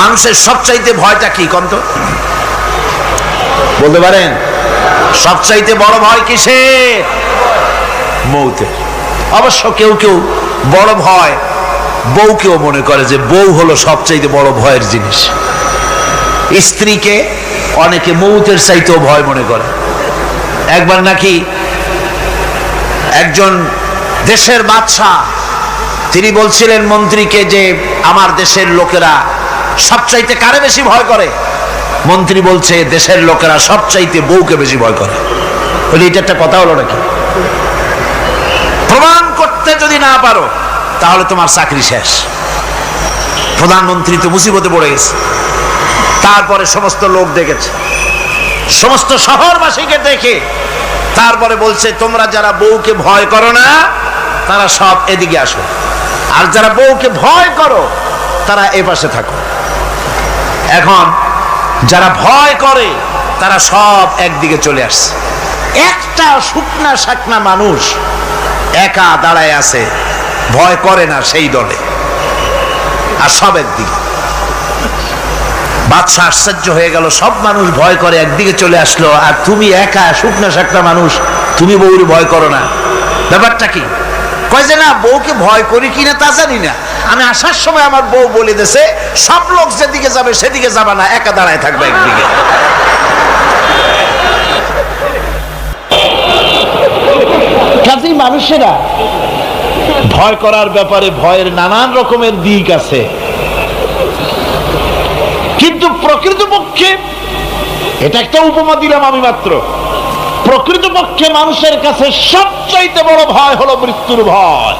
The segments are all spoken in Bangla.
মানুষের সবচাইতে ভয়টা কি কন্ত বলতে পারেন? সবচাইতে বড় ভয় কিসে মৌতের অবশ্য কেউ কেউ বড় ভয় বউকেও মনে করে যে বউ হলো সবচাইতে বড় ভয়ের জিনিস। স্ত্রীকে অনেকে মৌতের চাইতেও ভয় মনে করে। একবার নাকি একজন দেশের বাদশাহ তিনি বলছিলেন মন্ত্রীকে যে আমার দেশের লোকেরা সবচাইতে কারে বেশি ভয় করে? মন্ত্রী বলছে, দেশের লোকেরা সবচাইতে বউকে বেশি ভয় করে। বলি, এটা একটা কথা হলো নাকি? প্রমাণ করতে যদি না পারো, তাহলে তোমার চাকরি শেষ। প্রধানমন্ত্রী তো মুসিবতে পড়ে গেছে। তারপরে সমস্ত লোক দেখেছে। সমস্ত শহরবাসীকে দেখে। তারপরে বলছে, তোমরা যারা বউকে ভয় করো না, তারা সব এদিকে আসো। আর যারা বউকে ভয় করো, তারা এ পাশে থাকো। এখন যারা ভয় করে, তারা সব একদিকে চলে আসছে। একটা শুকনা শাকনা মানুষ একা দাঁড়ায় আছে, ভয় করে না সেই দলে। আর সব একদিকে। বাদশা আশ্চর্য হয়ে গেল, সব মানুষ ভয় করে, একদিকে চলে আসলো। আর তুমি একা শুকনা শাকনা মানুষ, তুমি বউর ভয় করো না। ব্যাপারটা কি? কয় যে না, বউকে ভয় করি কিনা তা জানি না। আমি আসার সময় আমার বউ বলে দেছে সব লোক যেদিকে যাবে সেদিকে যাবে না একা দাঁড়ায় থাকবে একদিকে। কাজেই মানুষেরা ভয় করার ব্যাপারে ভয়ের নানান রকমের দিক আছে। কিন্তু প্রকৃতপক্ষে এটা একটা উপমা দিলাম আমি মাত্র। প্রকৃতপক্ষে মানুষের কাছে সবচাইতে বড় ভয় হলো মৃত্যুর ভয়।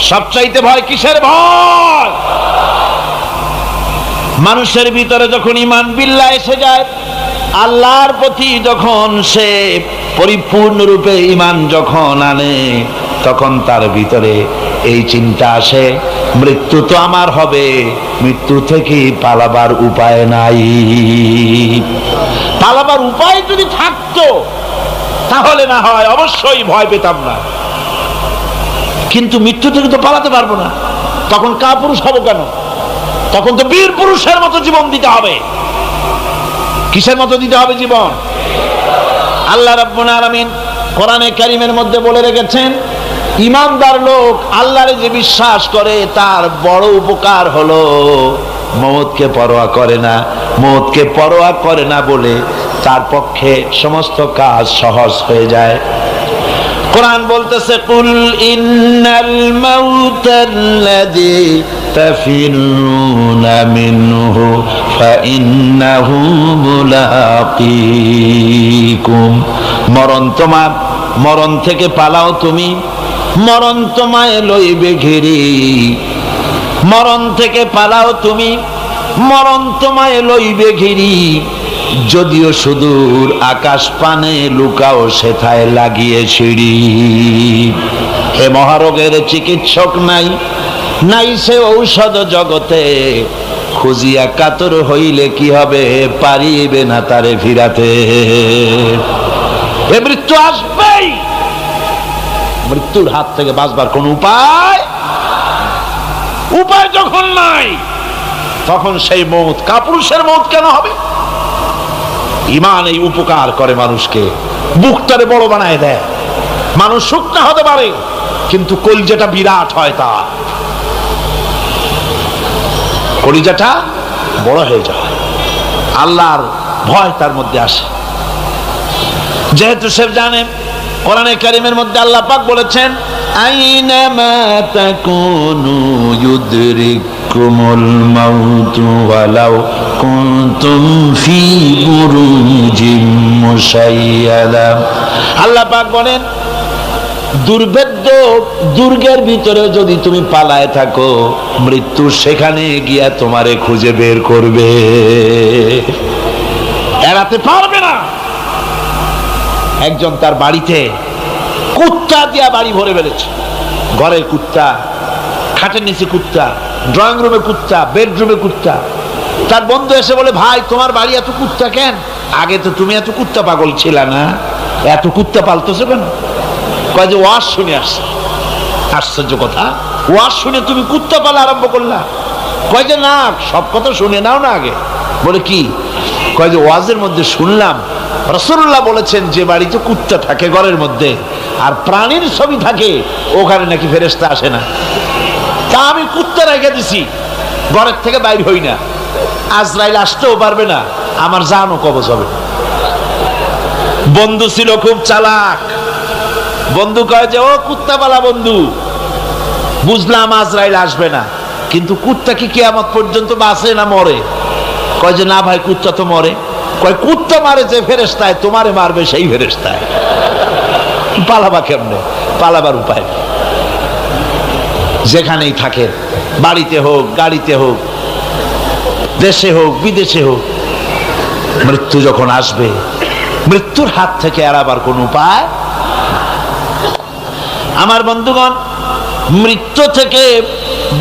সবচাইতে ভয় কিসের ভয়? মানুষের ভিতরে যখন ইমান বিল্লা এসে যায়, আল্লাহর প্রতি যখন সে পরিপূর্ণরূপে ইমান যখন আনে, তখন তার ভিতরে এই চিন্তা আসে, মৃত্যু তো আমার হবে, মৃত্যু থেকে পালাবার উপায় নাই। পালাবার উপায় যদি থাকতো, তাহলে না হয় অবশ্যই ভয় পেতাম না। কিন্তু মৃত্যু থেকে তো পালাতে পারব না। তখন কা পুরুষ হব কেন? তখন তো বীর পুরুষের মতো জীবন দিতে হবে। কিসের মতো দিতে হবে জীবন? আল্লাহ রাব্বুল আলামিন কোরআনে কারিমের মধ্যে বলে রেখেছেন, ইমানদার লোক আল্লাহরে যে বিশ্বাস করে তার বড় উপকার হলো মৌতকে পরোয়া করে না, মৌতকে পরোয়া করে না বলে তার পক্ষে সমস্ত কাজ সহজ হয়ে যায়। কোরআন বলতেছে, কুল ইন্নাল মাউতাল্লাযী তাফিরুনা মিনহু ফাইন্নাহু মুলাকীকুম। মরণ তোমার, মরণ থেকে পালাও তুমি, মরণ তোমায় লইবে ঘিরি। মরণ থেকে পালাও তুমি, মরণ তোমায় লইবে ঘিরি। যদিও সুদূর আকাশ পানে লুকাও সেথায় লাগিয়ে সিঁড়ি। হে মহারোগের চিকিৎসক নাই নাই সে ঔষধ জগতে। খুঁজিয়া কাতর হইলে কি হবে, পারিবে না তারে ফিরাতে। এ মৃত্যু আসবেই। মৃত্যুর হাত থেকে বাঁচবার কোন উপায়? উপায় যখন নাই, তখন সেই মৌত কাপুরুষের মৌত কেন হবে? ইমান এই উপকার করে মানুষকে। বুকটারে বড় বানায় দেয়। মানুষ শুকনা হতে পারে, কিন্তু কলিজাটা বিরাট হয় তার। কলিজাটা বড় হয়ে যায়। আল্লাহর ভয় তার মধ্যে আসে। যেহেতু সে জানে, কোরআনে কারিমের মধ্যে আল্লাহ পাক বলেছেন আইনামা তাকুনু ইউদরিকুমুল মাউতু ওয়ালাউ কুনতুম বলেন, দুর্ভেদ্য দুর্গের ভিতরে যদি তুমি পালায় থাকো, মৃত্যু সেখানে গিয়া তোমারে খুঁজে বের করবে। এড়াতে পারবে না। একজন তার বাড়িতে কুত্তা দিয়া বাড়ি ভরে ফেলেছে। ঘরের কুত্তা, খাটের নিচে কুত্তা, ড্রয়িং রুমে কুত্তা, বেডরুমে কুত্তা। তার বন্ধু এসে বলে, ভাই, তোমার বাড়ি এত কুত্তা কেন? আগে তো তুমি এত কুত্তা পাগল ছিল না। এত কুত্তা পালতেছো কেন? কয় যে, ওয়াজ শুনে আসছে। আশ্চর্য কথা। ওয়াজ শুনে তুমি কুত্তা পালা আরম্ভ করলা? কয় যে, না, সব কথা শুনে নাও না আগে। বলে, কি? কয় যে, ওয়াজের মধ্যে শুনলাম রসুল্লাহ বলেছেন যে বাড়িতে কুত্তা থাকে ঘরের মধ্যে, আর প্রাণীর ছবি থাকে, ওখানে নাকি ফেরেস্তা আসে না। তা আমি কুত্তা রেখে দিছি, ঘরের থেকে বাইর হই না। আজরাইল আসতেও পারবে না, আমার জানও কবজ হবে। বন্ধু ছিল খুব চালাক। বন্ধু কয় যে, ও কুত্তাওয়ালা বন্ধু, বুঝলাম আজরাইল আসবে না, কিন্তু কুত্তা কি কেয়ামত পর্যন্ত বাঁচে না মরে? কয় যে, না ভাই, কুত্তা তো মরে। কয়, কুত্তা মারে যে ফেরেস্তায় তোমারে মারবে সেই ফেরেস্তায় পালাবা কেমনে? পালাবার উপায় যেখানেই থাকে, বাড়িতে হোক, গাড়িতে হোক দেশে হোক, বিদেশে হোক, মৃত্যু যখন আসবে, মৃত্যুর হাত থেকে এড়াবার কোন উপায় আমার বন্ধুগণ, মৃত্যু থেকে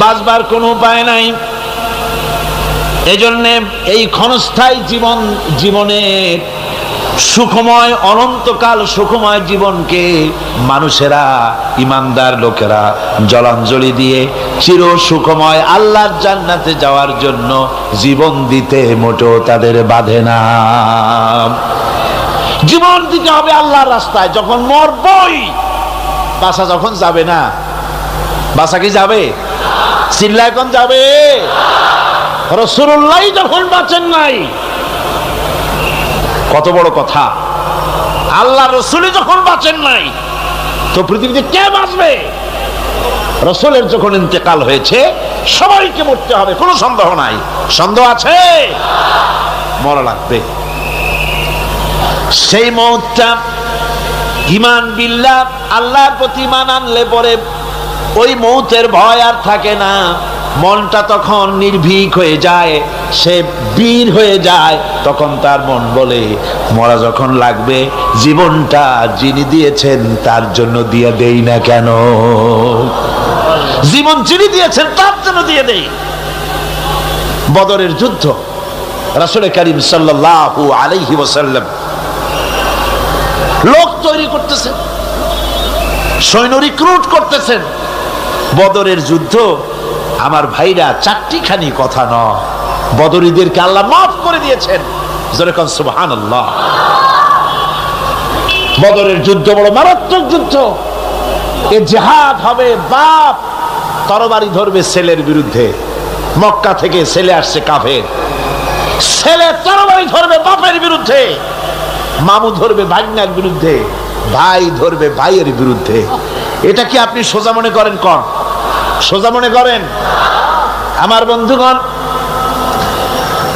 বাঁচবার কোনো উপায় নাই। এজন্যে এই ক্ষণস্থায়ী জীবন, জীবনের সুখময়, অনন্তকাল সুখময় জীবনকে মানুষেরা, ইমানদার লোকেরা জলাঞ্জলি দিয়ে চির সুখময় আল্লাহর জান্নাতে যাওয়ার জন্য জীবন দিতে মোটেও তাদের বাধে না। জীবন দিতে হবে আল্লাহর রাস্তায়, যখন মরবই, বাসা যখন যাবে না, বাসা কি যাবে? চিল্লা এখন যাবে? রসুল্লাহ যখন বাঁচেন নাই কত বড় কথা। আল্লাহ রসুলই যখন বাঁচেন নাই, তো পৃথিবীতে কে বাঁচবে? রসুলের যখন ইন্তেকাল হয়েছে, সবাইকে মরতে হবে, কোনো সন্দেহ নাই। সন্দেহ আছে? মরা লাগবে। সেই মুহূর্তটা ইমান বিল্লাহ আল্লাহর প্রতি ইমান আনলে পরে ওই মৌতের ভয় আর থাকে না। মনটা তখন নির্ভীক হয়ে যায়, সে বীর হয়ে যায়, তখন তার মন বলে, মরা যখন লাগবে, জীবনটা যিনি দিয়েছেন, তার জন্য দিয়ে দেই না কেন? জীবন যিনি দিয়েছেন, তার জন্য দিয়ে দেই। বদরের যুদ্ধ, রাসুল করিম সাল্লাল্লাহু আলাইহি ওয়াসাল্লাম লোক তৈরি করতেছেন, সৈন্য রিক্রুট করতেছেন। বদরের যুদ্ধ আমার ভাইরা চারটিখানি কথা ন। বদরীদেরকে আল্লাহ মাফ করে দিয়েছেন। সুবহান বদরের যুদ্ধ বড় মারাত্মক যুদ্ধ। এ জেহাদ হবে বাপ, তরবারি ধরবে ছেলের বিরুদ্ধে। মক্কা থেকে ছেলে আসছে কাফের। ছেলে তরবারি ধরবে বাপের বিরুদ্ধে। মামু ধরবে ভাগ্নার বিরুদ্ধে। ভাই ধরবে ভাইয়ের বিরুদ্ধে। এটা কি আপনি সোজা মনে করেন কন? সোজা মনে করেন? আমার বন্ধুগণ,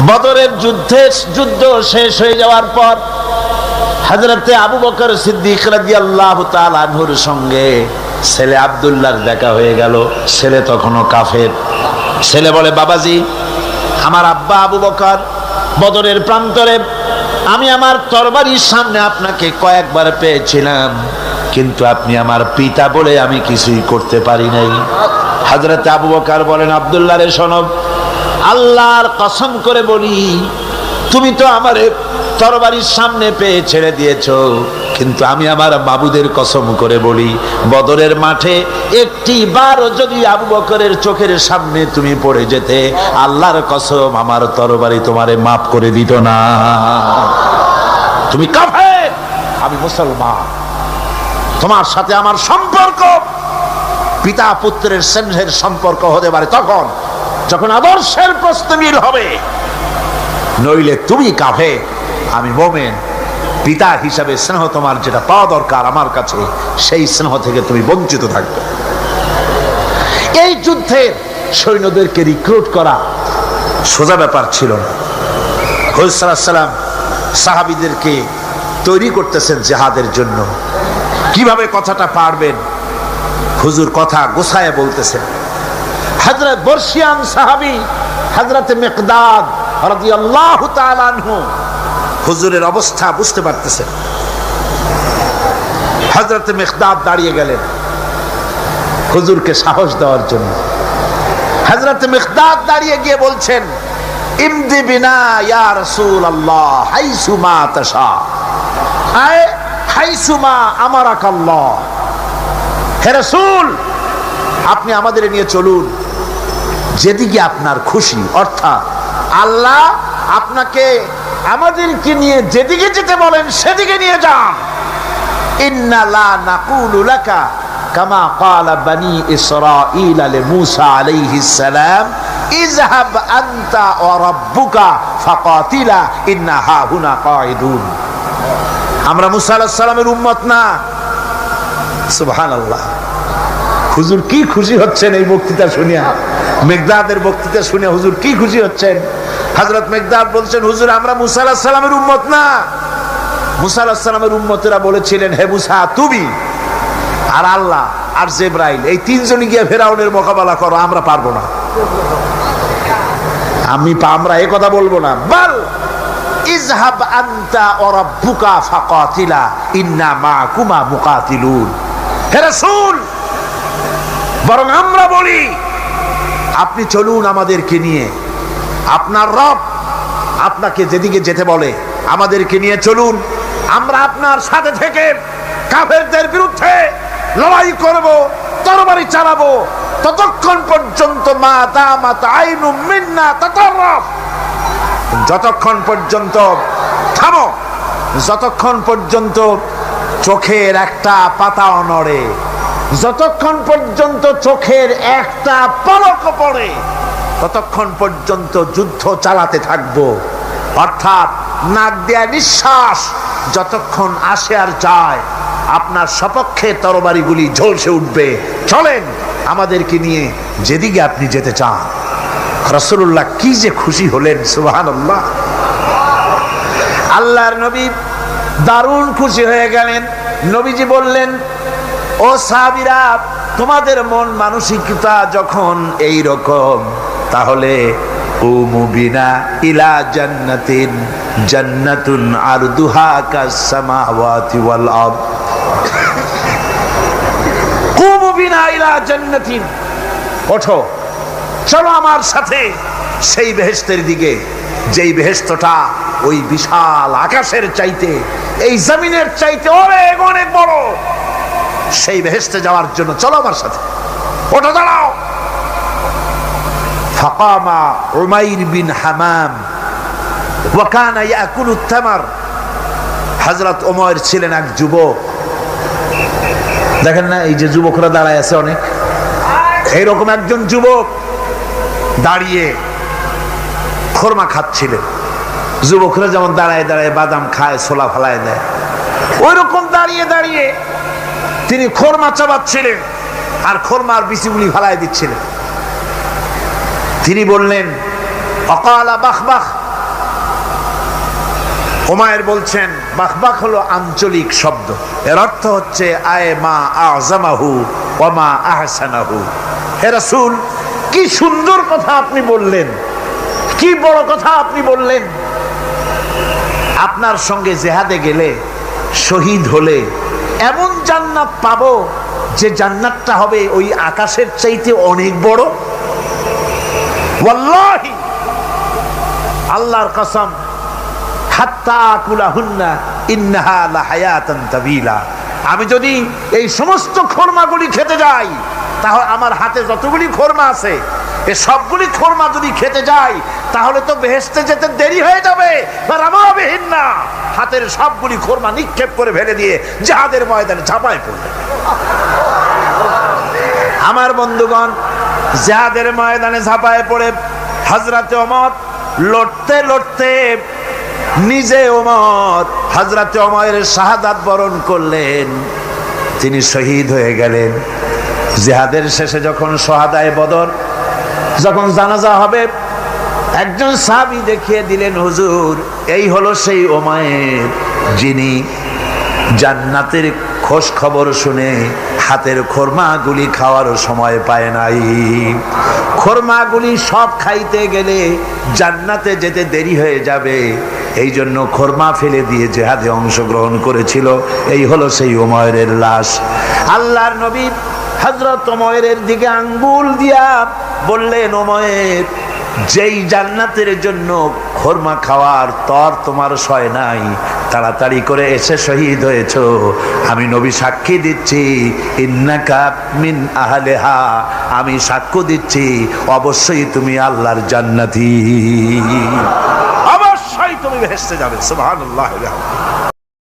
বদরের যুদ্ধে যুদ্ধ শেষ হয়ে যাওয়ার পর হাজরতে আবু বকর সিদ্দিক সঙ্গে ছেলে আব্দুল্লাহর দেখা হয়ে গেল। ছেলে তখনও কাফের। ছেলে বলে, বাবাজি, আমার আব্বা আবু বকর বদরের প্রান্তরে, আমি আমার তরবারির সামনে আপনাকে কয়েকবার পেয়েছিলাম, কিন্তু আপনি আমার পিতা বলে আমি কিছুই করতে পারি নাই। হাজরত আবু বকার বলেন, আব্দুল্লাহ রে সনব, আল্লাহর কসম করে বলি, তুমি তো আমার তরবারির সামনে পেয়ে ছেড়ে দিয়েছ, কিন্তু আমি আমার বাবুদের কসম করে বলি, বদরের মাঠে একটি বারও যদি আবু বকরের চোখের সামনে তুমি পড়ে যেতে, আল্লাহর কসম আমার তরবারি তোমারে মাফ করে দিত না। তুমি কাফের, আমি মুসলমান। তোমার সাথে আমার সম্পর্ক পিতা পুত্রের স্নেহের সম্পর্ক হতে পারে তখন। যখন আদর্শের প্রশ্ন মিল হবে, নইলে তুমি কাফে, আমি মোমেন। পিতা হিসাবে স্নেহ তোমার যেটা পাওয়া দরকার আমার কাছে, সেই স্নেহ থেকে তুমি বঞ্চিত থাকবে। এই যুদ্ধে সৈন্যদেরকে রিক্রুট করা সোজা ব্যাপার ছিল না। হজসালাম সাহাবিদেরকে তৈরি করতেছেন জেহাদের জন্য। কীভাবে কথাটা পারবেন? হুজুর কথা গোসায় বলতেছেন হজরত বর্ষিয়ান সাহাবি, হজরত মেকদাদ হুজুরের অবস্থা বুঝতে পারতেছেন হজরত মেকদাদ দাঁড়িয়ে গেলেন হুজুরকে সাহস দেওয়ার জন্য। হজরত মেকদাদ দাঁড়িয়ে গিয়ে বলছেন, ইমদি বিনা ইয়া রাসূল আল্লাহ হাইসুমা তাশা। আয় হাইসুমা আমারাক আল্লাহ হে রাসূল, আপনি আমাদের নিয়ে চলুন। যেদিকে আপনার খুশি, অর্থাৎ আল্লাহ আপনাকে আমাদেরকে নিয়ে যেদিকে যেতে বলেন, সেদিকে নিয়ে যান। আলাইহিস সালাম ইন্না আমরা মুসা আলাইহিস সালামের উম্মত না। হুজুর কি খুশি হচ্ছেন এই বক্তৃতা শুনিয়া? মেঘদাদের বক্তৃতা শুনে হুজুর কি খুশি হচ্ছেন? মেঘদাদ বলছেন, হুজুর, আমরা সালামের উম্মত না। সালামের উম্মতেরা বলেছিলেন, হে মুসা, তুমি আর আল্লাহ আর জেব্রাইল, এই তিনজনই গিয়ে ফেরাউনের মোকাবেলা করো, আমরা পারব না। আমি আমরা এ কথা বলব না। বল ইজহাব আনতা ওয়া রাব্বুকা ফাকাতিলা, ইন্না মাআকুমা মুকাতিলুন। হে রাসূল, বরং আমরা বলি, আপনি চলুন আমাদেরকে নিয়ে। আপনার রব আপনাকে যেদিকে যেতে বলে, আমাদেরকে নিয়ে চলুন। আমরা আপনার সাথে থেকে কাফেরদের বিরুদ্ধে লড়াই করব, তরবারি চালাবো। ততক্ষণ পর্যন্ত মা দামাত আইনু মিন্না, তাতাররাফ। যতক্ষণ পর্যন্ত থামো, যতক্ষণ পর্যন্ত চোখের একটা পাতা নড়ে। যতক্ষণ পর্যন্ত চোখের একটা পলক পড়ে, ততক্ষণ পর্যন্ত যুদ্ধ চালাতে থাকব। অর্থাৎ নাক দেয়া নিঃশ্বাস যতক্ষণ আসে আর যায়, আপনার সপক্ষে তরবারিগুলি ঝলসে উঠবে। চলেন আমাদেরকে নিয়ে যেদিকে আপনি যেতে চান। রসুল্লাহ কি যে খুশি হলেন সুবাহান আল্লাহর নবী দারুণ খুশি হয়ে গেলেন। নবীজি বললেন, ও সাবিরা তোমাদের মন মানসিকতা যখন এই রকম তাহলে চলো আমার সাথে সেই বেহেস্তের দিকে। যেই বেহেস্তটা ওই বিশাল আকাশের চাইতে, এই জমিনের চাইতে অনেক অনেক বড়। সেই বেহেস্তে যাওয়ার জন্য চলো আমার সাথে। ওঠো, দাঁড়াও। ফাকামা উমাইর বিন হামাম ওয়াকানা ইয়াকুলু তামার। হযরত ওমর ছিলেন এক যুবক। দেখেন না, এই যে যুবকরা দাঁড়ায় আছে অনেক। এইরকম একজন যুবক দাঁড়িয়ে খোরমা খাচ্ছিলেন। যুবকরা যেমন দাঁড়ায় দাঁড়ায় বাদাম খায়, ছোলা ফালায় দেয়। ওই রকম দাঁড়িয়ে দাঁড়িয়ে তিনি খোরমা চাবাচ্ছিলেন আর খোরমার বিচিগুলি ফালায় দিচ্ছিলেন। তিনি বললেন, অকালা বাখ ওমায়ের বলছেন বাখবাক হলো আঞ্চলিক শব্দ। এর অর্থ হচ্ছে, আয়ে মা আজামাহু ওমা আহসানাহু। হে রাসূল, কি সুন্দর কথা আপনি বললেন, কি বড় কথা আপনি বললেন। আপনার সঙ্গে জেহাদে গেলে, শহীদ হলে, এমন জান্নাত পাবো যে জান্নাতটা হবে ওই আকাশের চাইতে অনেক বড়। আল্লাহর কসম আমি যদি এই সমস্ত খোরমাগুলি খেতে যাই, তাহলে আমার হাতে যতগুলি খোরমা আছে এ সবগুলি খোরমা যদি খেতে যাই তাহলে তো বেহেস্তে যেতে দেরি হয়ে যাবে। রামাবিহীন না। হাতের সবগুলি খোরমা নিক্ষেপ করে ফেলে দিয়ে যাহাদের ময়দানে ঝাঁপায় পড়বে। আমার বন্ধুগণ, জাহাদের ময়দানে ঝাঁপায় পড়ে হাজরাতে অমর লড়তে লড়তে নিজে ওমর হাজরাতে অমরের শাহাদাত বরণ করলেন। তিনি শহীদ হয়ে গেলেন। জেহাদের শেষে যখন সোহাদায় বদর যখন জানাজা হবে, একজন সাহাবি দেখিয়ে দিলেন, হুজুর, এই হলো সেই ওমায়ের যিনি জান্নাতের খোঁজ খবর শুনে হাতের খোরমাগুলি খাওয়ারও সময় পায় নাই। খোরমাগুলি সব খাইতে গেলে জান্নাতে যেতে দেরি হয়ে যাবে। এই জন্য খোরমা ফেলে দিয়ে জেহাদে অংশগ্রহণ করেছিল। এই হলো সেই ওময়ের লাশ। আল্লাহর নবী হজরত ওময়ের দিকে আঙ্গুল দিয়া বললেন, ওময়ের, যেই জান্নাতের জন্য খোরমা খাওয়ার তর তোমার সয় নাই, তাড়াতাড়ি করে এসে শহীদ হয়েছ। আমি নবী সাক্ষী দিচ্ছি মিন আহলেহা, আমি সাক্ষ্য দিচ্ছি, অবশ্যই তুমি আল্লাহর জান্নাতি। অবশ্যই তুমি ভেসতে যাবে, সুবহানাল্লাহ